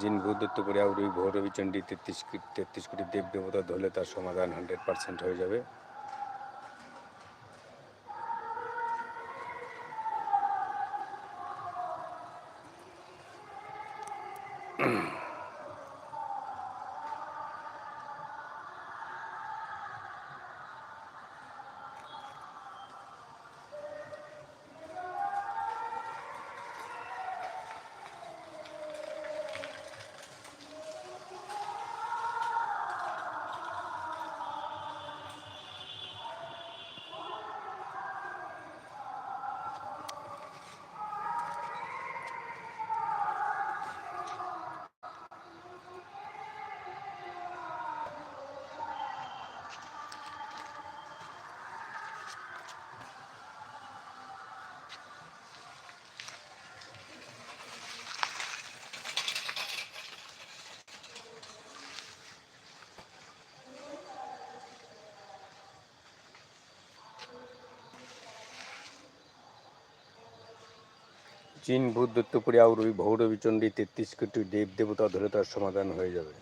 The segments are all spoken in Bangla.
জিন ভূদত্ত করে আউরি ভৈরবী চণ্ডী তেত্রিশ তেত্রিশ কোটি দেব দেবতা ধরলে তার সমাধান হান্ড্রেড পার্সেন্ট হয়ে যাবে। জিন ভূত দত্তপুরী আউরবী, ভৌরবী, চণ্ডী, তেত্রিশ কোটি দেব দেবতা ধরে তার সমাধান হয়ে যাবে।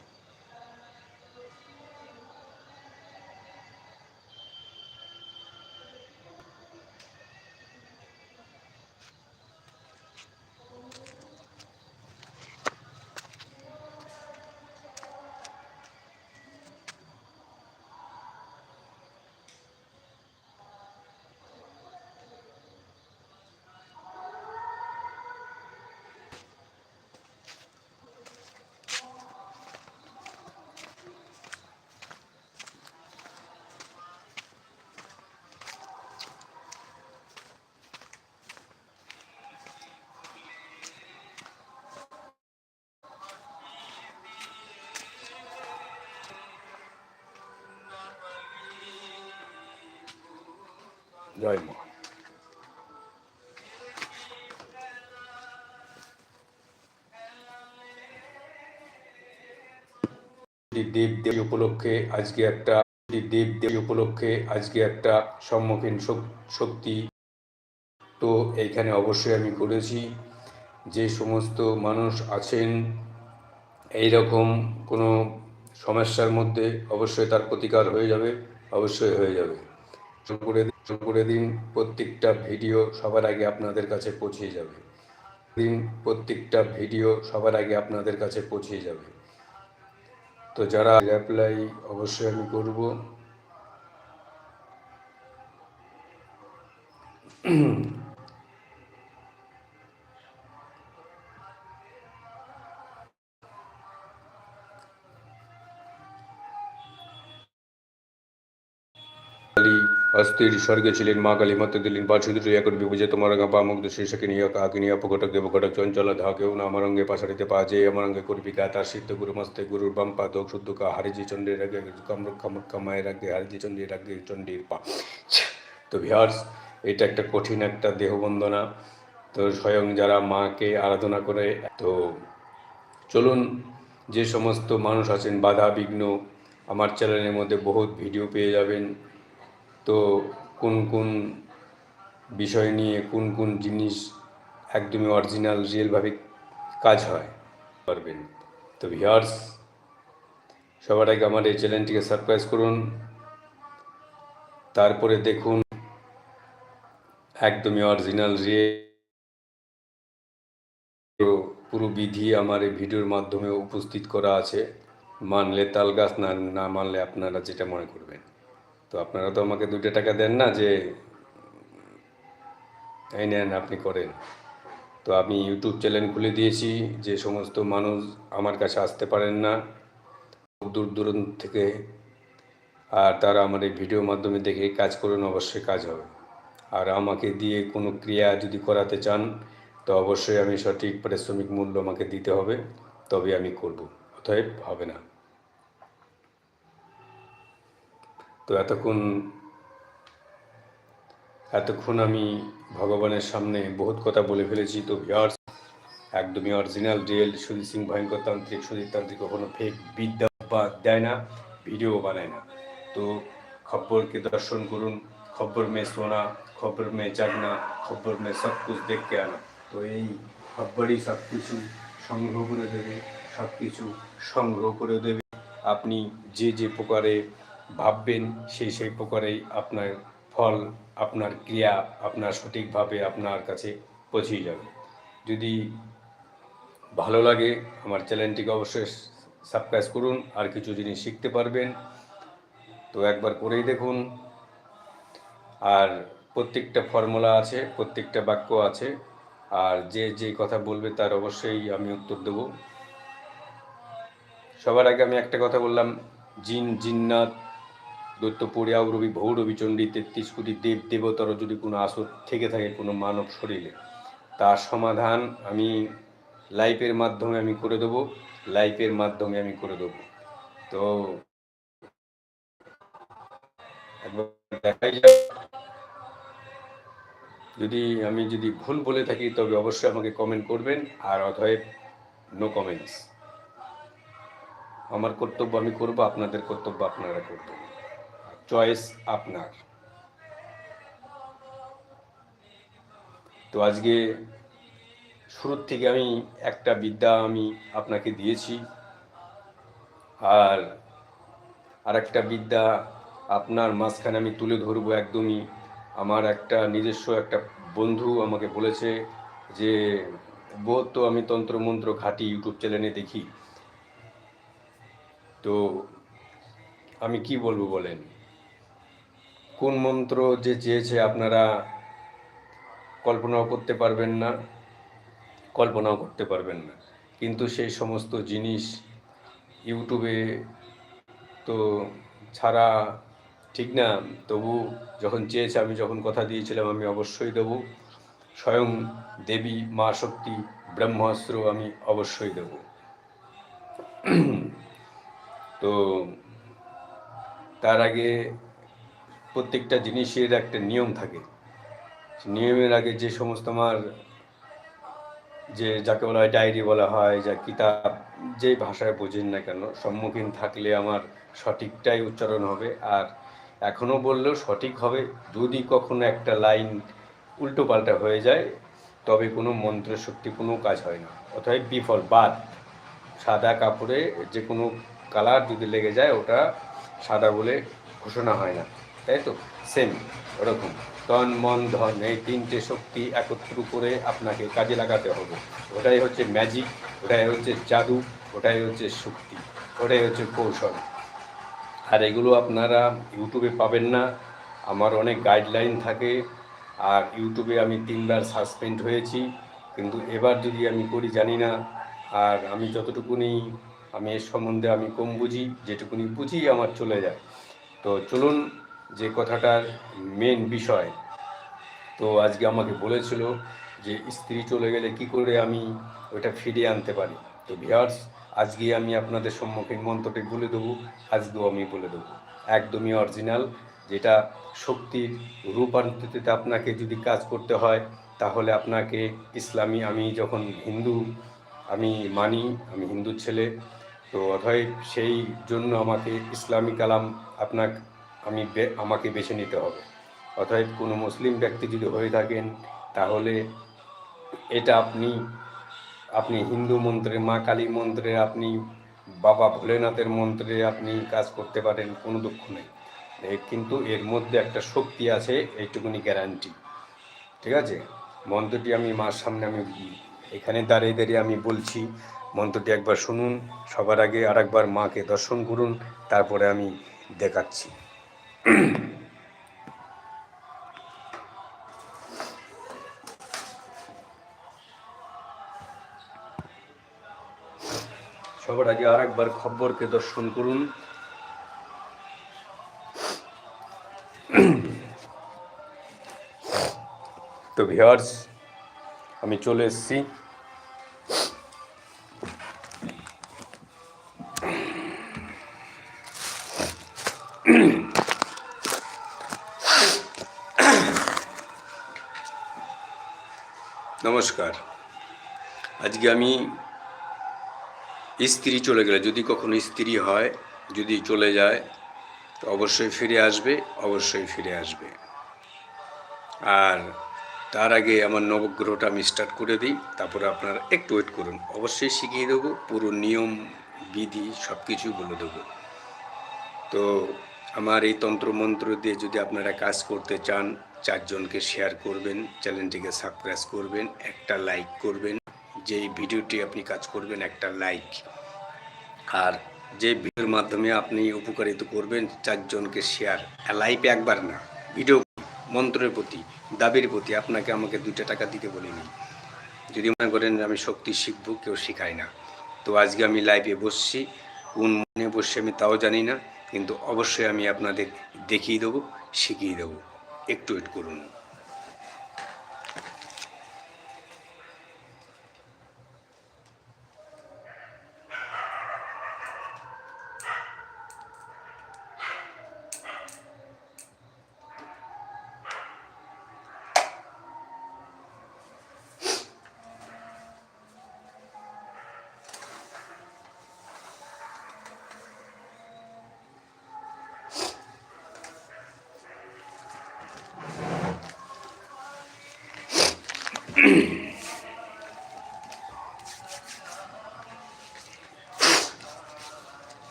জয় মা দেব দেবী উপলক্ষে আজকে একটা দেব দেবী উপলক্ষে আজকে একটা সম্মুখীন শক্তি। তো এইখানে অবশ্যই আমি করেছি। যে সমস্ত মানুষ আছেন এই রকম কোনো সমস্যার মধ্যে অবশ্যই তার প্রতিকার হয়ে যাবে, অবশ্যই হয়ে যাবে। করে করে দিন প্রত্যেকটা ভিডিও সবার আগে আপনাদের কাছে পৌঁছে যাবে। দিন প্রত্যেকটা ভিডিও সবার আগে আপনাদের কাছে পৌঁছে যাবে। তো যারা অ্যাপ্লাই অবশ্যই আমি করব। কালী পা মুগ্ধ শীর্ষকে নিয়ে কাকে নিয়ে অপঘটক দেবঘটক চঞ্চল ধা কেউ না আমার অঙ্গে পাশাড়িতে পা যে আমার অঙ্গে করবি গা তার সিদ্ধ গুরু মস্তে গুরুর বাম পা দোক শুদ্ধ কা হারিজি চণ্ডীর আগে কামরক্ষা মুখ্যা মায়ের আগে হারিজি চণ্ডীর আগে চণ্ডীর পা। তো ভিয়ার্স এটা একটা কঠিন একটা দেহবন্দনা তো স্বয়ং যারা মাকে আরাধনা করে, তো চলুন যে সমস্ত মানুষ আছেন, বাধা বিঘ্ন, আমার চ্যানেলের মধ্যে বহুত ভিডিও পেয়ে যাবেন। তো কোন কোন বিষয় নিয়ে কোন কোন জিনিস একদমই অরিজিনাল রিয়েলভাবে কাজ হয়, পারবেন। তো ভিয়ার্স সবার আগে আমার এই চ্যানেলটিকে সারপ্রাইজ করুন। তারপরে দেখুন, একদমই অরিজিনাল রিয়েল পুরো বিধি আমার এই ভিডিওর মাধ্যমে উপস্থিত করা আছে। মানলে তাল গাছ, না না মানলে আপনারা যেটা মনে করবেন। তো আপনারা তো আমাকে দুটো টাকা দেন না যে, এই নেন, আপনি করেন। তো আমি ইউটিউব চ্যানেল খুলে দিয়েছি, যে সমস্ত মানুষ আমার কাছে আসতে পারেন না দূর দূরান্ত থেকে, আর তারা আমার এই ভিডিওর মাধ্যমে দেখে কাজ করুন, অবশ্যই কাজ হবে। আর আমাকে দিয়ে কোনো ক্রিয়া যদি করাতে চান, তো অবশ্যই আমি সঠিক পারিশ্রমিক মূল্য আমাকে দিতে হবে তবে আমি করব, অতএব হবে না। তো এতক্ষণ এতক্ষণ আমি ভগবানের সামনে বহুত কথা বলে ফেলেছি, তো ভিয়ার্স একদমই অরিজিনাল রিয়েল সুজিত সিং ভয়ঙ্কর তান্ত্রিক সুজিত তান্ত্রিক কখনো ফেক বিদ্যা বা দেয় না ভিডিও বানায় না। তো খব্বরকে দর্শন করুন খব্বর মে সোনা খব্বর মে জাগনা খব্বর মে সব কিছু দেখতে আনা। তো এই খব্বরই সব কিছু সংগ্রহ করে দেবে, সব কিছু সংগ্রহ করে দেবে। আপনি যে যে প্রকারে ভাববেন সেই সেই প্রকারেই আপনার ফল, আপনার ক্রিয়া আপনার সঠিকভাবে আপনার কাছে পৌঁছে যাবে। যদি ভালো লাগে আমার চ্যানেলটিকে অবশ্যই সাবস্ক্রাইব করুন, আর কিছু জিনিস শিখতে পারবেন, তো একবার করেই দেখুন। আর প্রত্যেকটা ফর্মুলা আছে, প্রত্যেকটা বাক্য আছে, আর যে যে কথা বলবে তার অবশ্যই আমি উত্তর দেব। সবার আগে আমি একটা কথা বললাম, জিন জিন্নাত দৈত্যপুরী আউরবি ভৌরবী চণ্ডী তেত্রিশ কোটি দেব, দেবতার যদি কোনো আসর থেকে থাকে, কোনো মানব শরীরে, তার সমাধান আমি লাইফের মাধ্যমে আমি করে দেবো, লাইফের মাধ্যমে আমি করে দেবো। তো দেখাই যাক। যদি আমি যদি ভুল বলে থাকি, তবে অবশ্যই আমাকে কমেন্ট করবেন, আর অতএব নো কমেন্টস আমার কর্তব্য আমি করব, আপনাদের কর্তব্য আপনারা করবেন। চয়েস আপনার। তো আজকে শুরুর থেকে আমি একটা বিদ্যা আমি আপনাকে দিয়েছি। আর আর একটা বিদ্যা আপনার মাঝখানে আমি তুলে ধরবো একদমই। আমার একটা নিজস্ব একটা বন্ধু আমাকে বলেছে যে, বোধ তো আমি তন্ত্রমন্ত্র ঘাটি ইউটিউব চ্যানেলে দেখি। তো আমি কি বলব বলেন? কোন মন্ত্র যে চেয়েছে আপনারা কল্পনাও করতে পারবেন না, কল্পনাও করতে পারবেন না। কিন্তু সেই সমস্ত জিনিস ইউটিউবে তো ছাড়া ঠিক না। তবু যখন চেয়েছে, আমি যখন কথা দিয়েছিলাম, আমি অবশ্যই দেবো। স্বয়ং দেবী মা শক্তি ব্রহ্মাস্ত্র আমি অবশ্যই দেব। তো তার আগে প্রত্যেকটা জিনিসের একটা নিয়ম থাকে। নিয়মের আগে যে সমস্ত আমার যে যাকে বলা হয় ডায়েরি বলা হয়, যা কিতাব যে ভাষায় বোঝেন না কেন, সম্মুখীন থাকলে আমার সঠিকটাই উচ্চারণ হবে। আর এখনও বললেও সঠিক হবে। যদি কখনো একটা লাইন উল্টো পাল্টা হয়ে যায়, তবে কোনো মন্ত্রের শক্তি কোনো কাজ হয় না। অতএব বিফল, বাদ। সাদা কাপড়ে যে কোনো কালার যদি লেগে যায়, ওটা সাদা বলে ঘোষণা হয় না। তাই তো? সেম ওরকম। তন, মন, ধন, এই তিনটে শক্তি একত্র করে আপনাকে কাজে লাগাতে হবে। ওটাই হচ্ছে ম্যাজিক ওটাই হচ্ছে জাদু, ওটাই হচ্ছে শক্তি, ওটাই হচ্ছে কৌশল। আর এগুলো আপনারা ইউটিউবে পাবেন না। আমার অনেক গাইডলাইন থাকে। আর ইউটিউবে আমি তিনবার সাসপেন্ড হয়েছি। কিন্তু এবার যদি আমি করি, জানি না। আর আমি যতটুকুনি, আমি এর সম্বন্ধে আমি কম বুঝি, যেটুকুনি বুঝি আমার চলে যায়। তো চলুন যে কথাটার মেন বিষয়, তো আজকে আমাকে বলেছিল যে স্ত্রী চলে গেলে কি করে আমি ওটা ফিরিয়ে আনতে পারি। তো ভিয়ার্স আজকে আমি আপনাদের সম্মুখীন মন্ত্রটি বলে দেবো, আজকেও আমি বলে দেবো। একদমই অরিজিনাল যেটা শক্তির রূপান্তরিতে আপনাকে যদি কাজ করতে হয়, তাহলে আপনাকে ইসলামী, আমি যখন হিন্দু, আমি মানি, আমি হিন্দু ছেলে, তো অথয় সেই জন্য আমাকে ইসলামী কালাম আপনার আমি আমাকে বেছে নিতে হবে। অতএব কোনো মুসলিম ব্যক্তি যদি হয়ে থাকেন, তাহলে এটা আপনি আপনি হিন্দু মন্ত্রে, মা কালী মন্ত্রে, আপনি বাবা ভোলেনাথের মন্ত্রে আপনি কাজ করতে পারেন, কোনো দুঃখ নেই। কিন্তু এর মধ্যে একটা শক্তি আছে, এইটুকুনি গ্যারান্টি ঠিক আছে? মন্ত্রটি আমি মার সামনে আমি এখানে দাঁড়িয়ে দাঁড়িয়ে আমি বলছি, মন্ত্রটি একবার শুনুন, সবার আগে আরেকবার মাকে দর্শন করুন, তারপরে আমি দেখাচ্ছি। সবার আগে আরেকবার খব্বরকে দর্শন করুন। তো ভিওয়ার্স আমি চলে এসেছি। নমস্কার। আজকে আমি স্ত্রী চলে গেলে, যদি কখনো স্ত্রী হয়, যদি চলে যায়, তো অবশ্যই ফিরে আসবে, অবশ্যই ফিরে আসবে। আর তার আগে আমার নবগ্রহটা আমি স্টার্ট করে দিই, তারপরে আপনারা একটু ওয়েট করুন। অবশ্যই শিখিয়ে দেবো, পুরো নিয়ম, বিধি সব কিছুই বলে দেবো। তো আমার এই তন্ত্রমন্ত্র দিয়ে যদি আপনারা কাজ করতে চান চারজনকে শেয়ার করবেন চ্যানেলটিকে সাবস্ক্রাইব করবেন, একটা লাইক করবেন। যে ভিডিওটি আপনি কাজ করবেন, একটা লাইক আর যে ভিডিওর মাধ্যমে আপনি উপকারিত করবেন, চারজনকে শেয়ার লাইফে একবার না ভিডিও মন্ত্রের প্রতি, দাবির প্রতি আপনাকে আমাকে দুইটা টাকা দিতে বলিনি। যদি মনে করেন আমি শক্তি শিখব, কেউ শেখায় না। তো আজকে আমি লাইভে বসছি, কোন মনে বসছি আমি তাও জানি না, কিন্তু অবশ্যই আমি আপনাদের দেখিয়ে দেবো, শিখিয়ে দেবো। একটু ওয়েট করুন।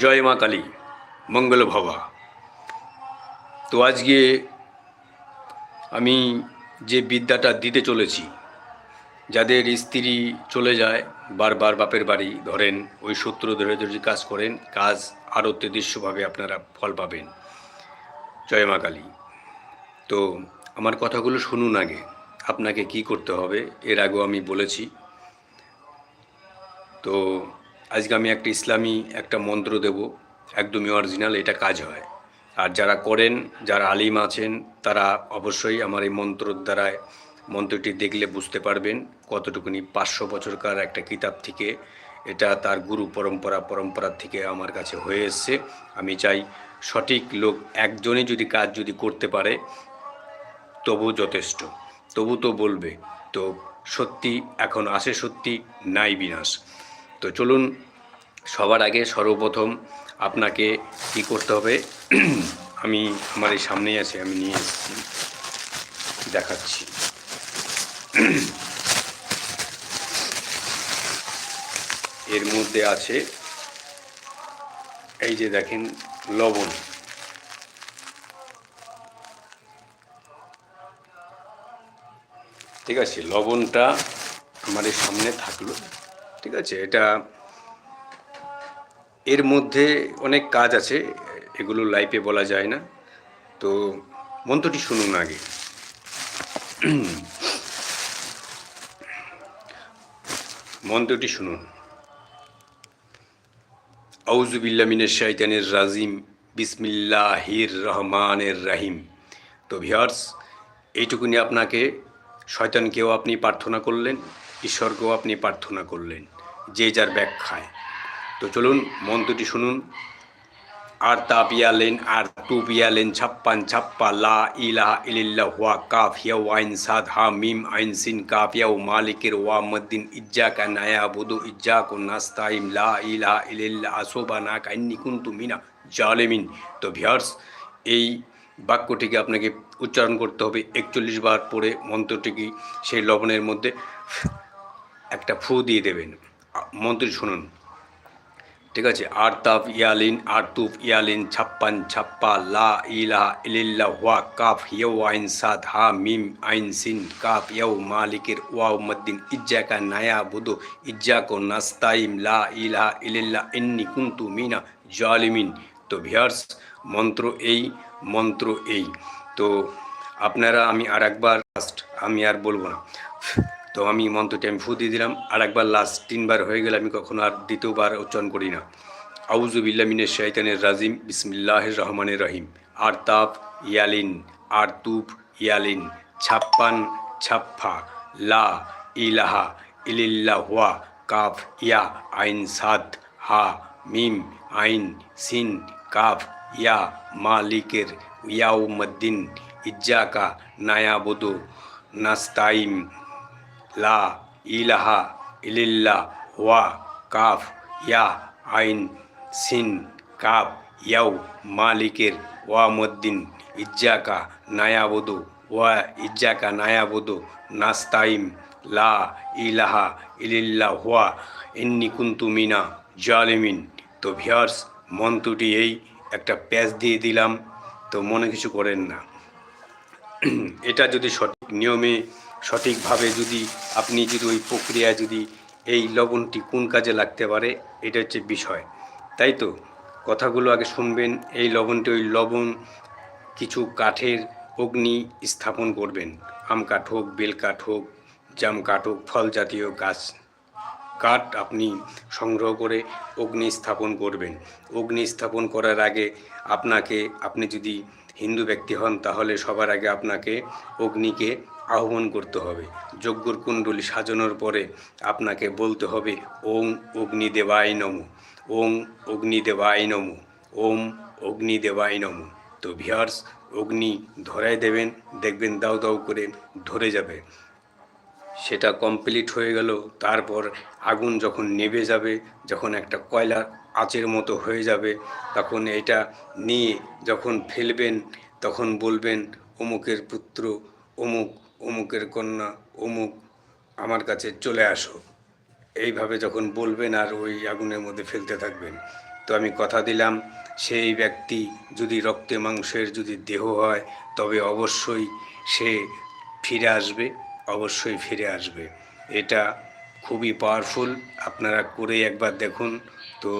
জয় মা কালী, মঙ্গল ভবা। তো আজকে আমি যে বিদ্যাটা দিতে চলেছি, যাদের স্ত্রী চলে যায়, বারবার বাপের বাড়ি, ধরেন ওই সূত্র ধরে যদি কাজ করেন, কাজ আরও তেদৃশ্যভাবে আপনারা ফল পাবেন। জয় মা কালী। তো আমার কথাগুলো শুনুন আগে, আপনাকে কি করতে হবে, এর আগেও আমি বলেছি। তো আজকে আমি একটা ইসলামী একটা মন্ত্র দেব একদমই অরিজিনাল এটা কাজ হয়। আর যারা করেন, যারা আলিম আছেন, তারা অবশ্যই আমার এই মন্ত্রর দ্বারায়, মন্ত্রটি দেখলে বুঝতে পারবেন কতটুকুনি পাঁচশো বছরকার একটা কিতাব থেকে এটা তার গুরু পরম্পরা পরম্পরা থেকে আমার কাছে হয়ে এসছে। আমি চাই সঠিক লোক একজনই যদি কাজ যদি করতে পারে তবু যথেষ্ট। তবু তো বলবে, তো সত্যি এখন আসে সত্যি, নাই বিনাশ। তো চলুন, সবার আগে সর্বপ্রথম আপনাকে কি করতে হবে? আমি আমার এই সামনেই আছে, আমি নিয়ে এসেছি, দেখাচ্ছি। এর মধ্যে আছে, এই যে দেখেন, লবণ। ঠিক আছে, লবণটা আমার সামনে থাকল। ঠিক আছে, এটা এর মধ্যে অনেক কাজ আছে, এগুলো লাইফে বলা যায় না। তো মন্ত্রটি শুনুন আগে। মন্ত্রটি শুনুন। আউজুবিল্লা মিনের শাইতানের রাজিম, বিসমিল্লাহির রহমানের রাহিম। তো ভিয়ার্স এইটুকুনি আপনাকে, শয়তানকেও আপনি প্রার্থনা করলেন, ঈশ্বরকেও আপনি প্রার্থনা করলেন। যে যার ব্যাখ্যায় তো চলুন, মন্ত্রটি শুনুন। আর তা পিয়ালেন, আর টু পিয়ালেন, ছাপ্পান, ছাপ্পা, লা ইলাহা ইলিল্লাহ হুয়া কাফ ইয়া ওয়াইন সাদ, হা, মিম, আইন সিন কাফ ইয়া মালিকের, ওয়া মদ্দিন ইজ্জা কা নায়া, বুদু ইজ্জা কো নাস্তাইম, লা ইলাহা ইলিল্লাহ আসোবা না কাইন্নি কুন্তু মিনা জালেমিন। তো ভিয়ার্স এই বাক্যটিকে আপনাকে উচ্চারণ করতে হবে একচল্লিশ বার পরে মন্ত্রটিকে সেই লবণের মধ্যে একটা ফু দিয়ে দেবেন। মন্ত্রী শুনুন। ঠিক আছে আর তাপ ইয়ালিন আর তুফ ইয়ালিন, ছাপ্পান, ছাপ্পা, লা ইলাহা ইলিল্লাহ ওয়া, কাফ, ইয়ৌ, আইন, সাদ, হা, মিম, আইন, সিন, কাফ, ইয়ৌ, মালিকের, ওয়াও, মদ্দিন ইজ্জা কা নায়া, বুদু ইজ্জা কো নাস্তাইম, লা ইলাহা ইলিল্লাহ ইন্নি কুন্তু মিনা জালিমিন। তো ভিয়ার্স মন্ত্র এই মন্ত্র এই। তো আপনারা, আমি আর একবার আমি আর বলব না। তো আমি মন্ত্রটি আমি ফু দিয়ে দিলাম। আর একবার লাস্ট তিনবার হয়ে গেলে আমি কখনো আর দ্বিতীয়বার উচ্চারণ করি না। আউজুবিল্লা মিনের শাইতানের রাজিম। বিসমিল্লাহ রহমানের রহিম। আর তাপ ইয়ালিন। আর তুপ ইয়ালিন। ছাপ্পান, ছাপ্পা। লা ইলাহা ইলিল্লা হুয়া কাফ, ইয়া, আইন, সাদ, হা, মিম, আইন, সিন, কাফ, ইয়া, মালিকের, ইয়াউমদ্দিন। ইজ্জাকা, নায়াবুদু নাস্তাইম লা ইলাহা ইলিল্লা ওয়া, কাফ, ইয়া, আইন, সিন, কাফ, ইয়াউ, মালিকের ওয়ামদ্দিন ইজ্জাকা, নায়াবুদু, ওয়া, ইজ্জাকা, নায়াবুদু নাস্তাইম লা ইলাহা ইলিল্লা হুয়া ইন্নি কুন্তু মিনা জালিমিন। তো ভিয়ার্স মন্ত্রটি এই, একটা প্যাচ দিয়ে দিলাম। তো মনে কিছু করেন না। এটা যদি সঠিক নিয়মে সঠিকভাবে যদি আপনি যদি ওই প্রক্রিয়ায় যদি এই লবণটি কোন কাজে লাগতে পারে, এটা হচ্ছে বিষয়। তাই তো? কথাগুলো আগে শুনবেন, এই লবণটি ওই লবণ কিছু কাঠের অগ্নি স্থাপন করবেন। আম কাঠ হোক, বেল কাঠ হোক, জাম কাঠ হোক, ফল জাতীয় গাছ, কাঠ আপনি সংগ্রহ করে অগ্নি স্থাপন করবেন। অগ্নি স্থাপন করার আগে আপনাকে, আপনি যদি হিন্দু ব্যক্তি হন, তাহলে সবার আগে আপনাকে অগ্নিকে আহ্বান করতে হবে। যজ্ঞর কুণ্ডলী সাজানোর পরে আপনাকে বলতে হবে ওং অগ্নিদেবায় নমঃ ওং অগ্নিদেবায় নমঃ, ওম অগ্নিদেবায় নমঃ। তো ভিয়ার্স অগ্নি ধরাই দেবেন, দেখবেন দাউ দাউ করে ধরে যাবে। সেটা কমপ্লিট হয়ে গেল, তারপর আগুন যখন নেভে যাবে, যখন একটা কয়লার আঁচের মতো হয়ে যাবে, তখন এটা নিয়ে যখন ফেলবেন, তখন বলবেন, অমুকের পুত্র অমুক অমুকের কন্যা, অমুক আমার কাছে চলে আসো। এইভাবে যখন বলবেন আর ওই আগুনের মধ্যে ফেলতে থাকবেন, তো আমি কথা দিলাম, সেই ব্যক্তি যদি রক্তে মাংসের যদি দেহ হয়, তবে অবশ্যই সে ফিরে আসবে, অবশ্যই ফিরে আসবে। এটা খুবই পাওয়ারফুল আপনারা করে একবার দেখুন। তো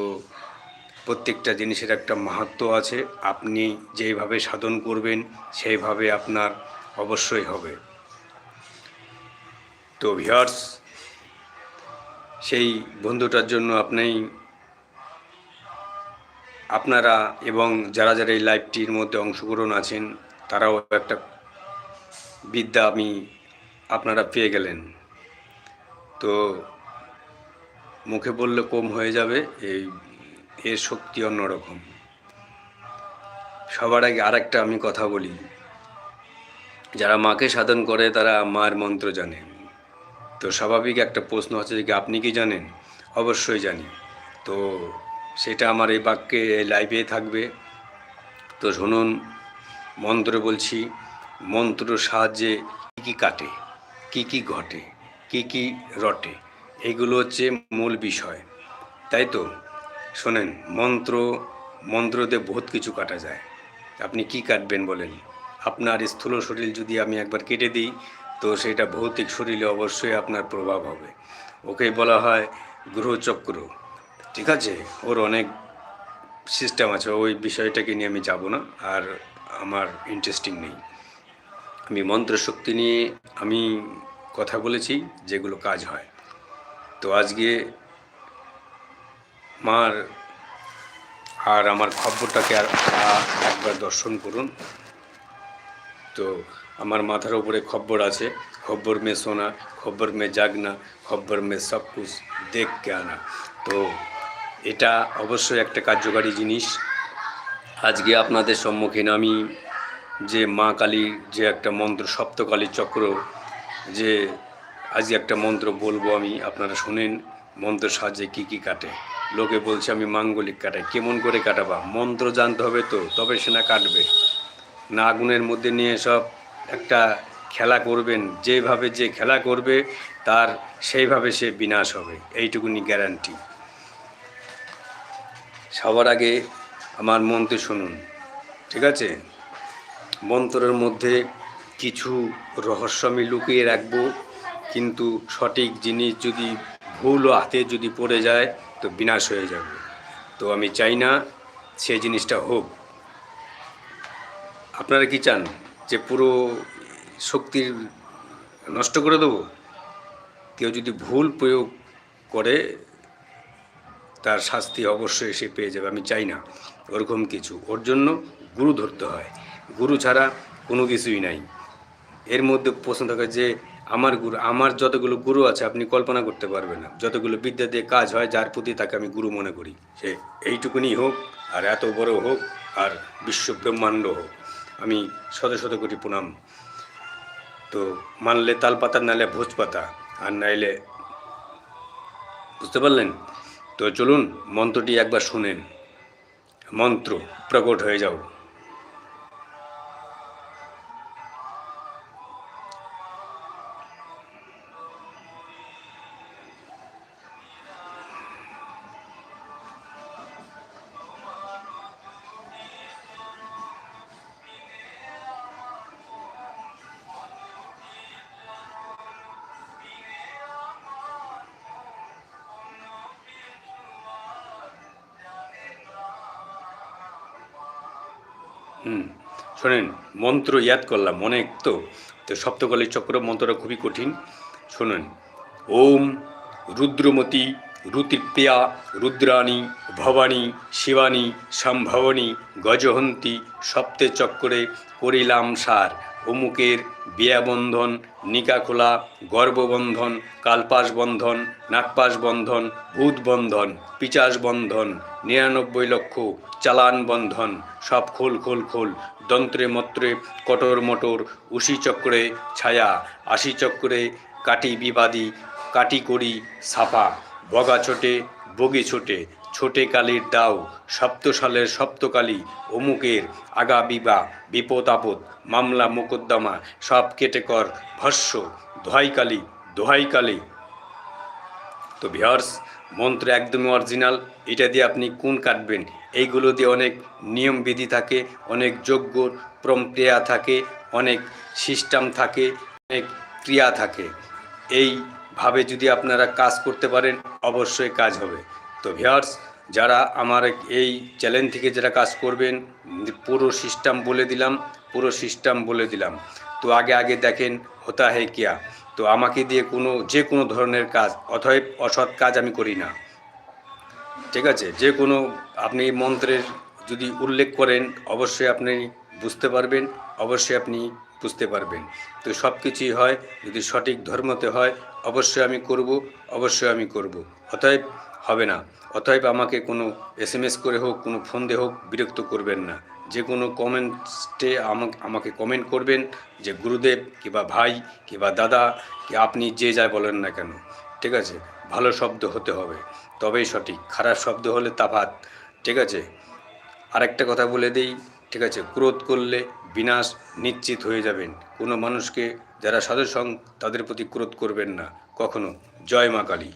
প্রত্যেকটা জিনিসের একটা মাহাত্ম আছে, আপনি যেইভাবে সাধন করবেন, সেইভাবে আপনার অবশ্যই হবে। তো ভিয়ার্স সেই বন্ধুটার জন্য আপনি, আপনারা এবং যারা যারা এই লাইভটির মধ্যে অংশগ্রহণ আছেন, তারাও একটা বিদ্যা আমি আপনারা পেয়ে গেলেন। তো মুখে বললে কম হয়ে যাবে, এই, এর শক্তি অন্যরকম। সবার আগে আরেকটা আমি কথা বলি। যারা মাকে সাধন করে, তারা মার মন্ত্র জানে। তো স্বাভাবিক একটা প্রশ্ন হচ্ছে যে, আপনি কি জানেন? অবশ্যই জানি। তো সেটা আমার এই বাক্যে লাইভে থাকবে। তো শুনুন, মন্ত্র বলছি, মন্ত্র সাহায্যে কী কী কাটে, কী কী ঘটে, কী কী রটে, এগুলো হচ্ছে মূল বিষয়। তাই তো? শোনেন, মন্ত্র, মন্ত্রতে বহুত কিছু কাটা যায়। আপনি কি কাটবেন বলেন? আপনার স্থূল শরীর যদি আমি একবার কেটে দিই তো সেটা ভৌতিক শরীরে অবশ্যই আপনার প্রভাব হবে। ওকে বলা হয় গ্রহচক্র। ঠিক আছে? ওর অনেক সিস্টেম আছে, ওই বিষয়টাকে নিয়ে আমি যাব না, আর আমার ইন্টারেস্টিং নেই। আমি মন্ত্রশক্তি নিয়ে আমি কথা বলেছি, যেগুলো কাজ হয়। তো আজকে মার আর আমার খবরটাকে আর একবার দর্শন করুন। তো আমার মাথার উপরে খব্বর আছে। খব্বর মে সোনা, খব্বর মে জাগনা, খব্বর মে সব কুছ দেখ আনা। তো এটা অবশ্যই একটা কার্যকারী জিনিস। আজকে আপনাদের সম্মুখীন আমি যে মা কালীর যে একটা মন্ত্র, সপ্তকালী চক্র, যে আজকে একটা মন্ত্র বলব আমি, আপনারা শুনেন মন্ত্র সাহায্যে কী কী কাটে। লোকে বলছে আমি মাঙ্গলিক কাটাই। কেমন করে কাটাবা? মন্ত্র জানতে হবে তো, তবে সে না কাটবে। না আগুনের মধ্যে নিয়ে সব একটা খেলা করবেন, যেভাবে যে খেলা করবে, তার সেইভাবে সে বিনাশ হবে, এইটুকুনি গ্যারান্টি সবার আগে আমার মন্ত্র শুনুন, ঠিক আছে? মন্ত্রের মধ্যে কিছু রহস্য আমি লুকিয়ে রাখব, কিন্তু সঠিক জিনিস যদি ভুল হাতে যদি পড়ে যায়, তো বিনাশ হয়ে যাবে। তো আমি চাই না সেই জিনিসটা হোক। আপনারা কি চান? যে পুরো শক্তির নষ্ট করে দেবো? কেউ যদি ভুল প্রয়োগ করে, তার শাস্তি অবশ্যই সে পেয়ে যাবে, আমি চাই না ওরকম কিছু। ওর জন্য গুরু ধরতে হয়। গুরু ছাড়া কোনো কিছুই নাই। এর মধ্যে প্রশ্ন থাকে যে, আমার গুরু, আমার যতগুলো গুরু আছে, আপনি কল্পনা করতে পারবেন না। যতগুলো বিদ্যা দিয়ে কাজ হয়, যার প্রতি তাকে আমি গুরু মনে করি। সে এইটুকুনি হোক, আর এত বড় হোক, আর বিশ্ব ব্রহ্মাণ্ড হোক। আমি শত শত কোটি প্রণাম। তো মানলে তাল পাতা নালে ভোজ পাতা, আর নাইলে বুঝতে পারলেন? তো চলুন মন্ত্রটি একবার শুনেন। মন্ত্র প্রকট হয়ে যাও। শোনেন, মন্ত্র ইয়াদ করলাম অনেক তো তো সপ্তকালী চক্র মন্ত্রটা খুবই কঠিন। শোনেন, ওম রুদ্রমতী রুতিপ্রিয়া রুদ্রাণী ভবানী শিবানী সম্ভবনী গজহন্তী সপ্তে চক্রে করিলাম সার। অমুকের বিয়াবন্ধন, নিকাখোলা গর্ভবন্ধন কালপাশ বন্ধন নাগপাশ বন্ধন ভূত বন্ধন পিচাস বন্ধন নিরানব্বই লক্ষ চালান বন্ধন সব খোল খোল খোল। দন্ত্রে মন্ত্রে কটর মটর উশি চক্রে ছায়া, আশি চক্রে কাটি বিবাদী, কাটি করি সাফা বগা ছোটে, বগি ছোটে ছোটে কালির দাও সপ্তসালের সপ্তকালী, অমুকের আগা বিবা, বিপদ আপদ, মামলা মোকদ্দমা, সব কেটে কর, ভস্য দোহাই কালী দোহাই কালী। তো ভিওর্স মন্ত্র একদমই অরিজিনাল এটা দিয়ে আপনি কোন কাটবেন? এইগুলো দিয়ে অনেক নিয়ম বিধি থাকে, অনেক যোগ্য প্রক্রিয়া থাকে, অনেক সিস্টেম থাকে, অনেক ক্রিয়া থাকে। এইভাবে যদি আপনারা কাজ করতে পারেন, অবশ্যই কাজ হবে। তো ভিয়ার্স যারা আমার এই চ্যালেঞ্জ থেকে যারা কাজ করবেন, পুরো সিস্টেম বলে দিলাম, পুরো সিস্টেম বলে দিলাম। তো আগে আগে দেখেন হতা হে কিয়া। তো আমাকে দিয়ে কোনো, যে কোনো ধরনের কাজ, অথব অসৎ কাজ আমি করি না। ঠিক আছে? যে কোনো আপনি মন্ত্রের যদি উল্লেখ করেন, অবশ্যই আপনি বুঝতে পারবেন, অবশ্যই আপনি বুঝতে পারবেন। তো সব কিছুই হয়, যদি সঠিক ধর্মতে হয়, অবশ্যই আমি করব, অবশ্যই আমি করব। অতএব হবে না। অতএব আমাকে কোনো এস করে হোক, কোনো ফোন দিয়ে হোক, বিরক্ত করবেন না। যে কোনো কমেন্টে আমাকে আমাকে কমেন্ট করবেন যে, গুরুদেব কিংবা ভাই কিংবা দাদা, কি আপনি যে যাই বলেন না কেন? ঠিক আছে? ভালো শব্দ হতে হবে। তবেই সঠিক। খারাপ শব্দ হলে তাফাত ঠিক আছে? আরেকটা কথা বলে দিই। ঠিক আছে? ক্রোধ করলে বিনাশ নিশ্চিত হয়ে যাবেন। কোনো মানুষকে যারা সাধুসং তাদের প্রতি ক্রোধ করবেন না। কখনো। জয় মা কালী।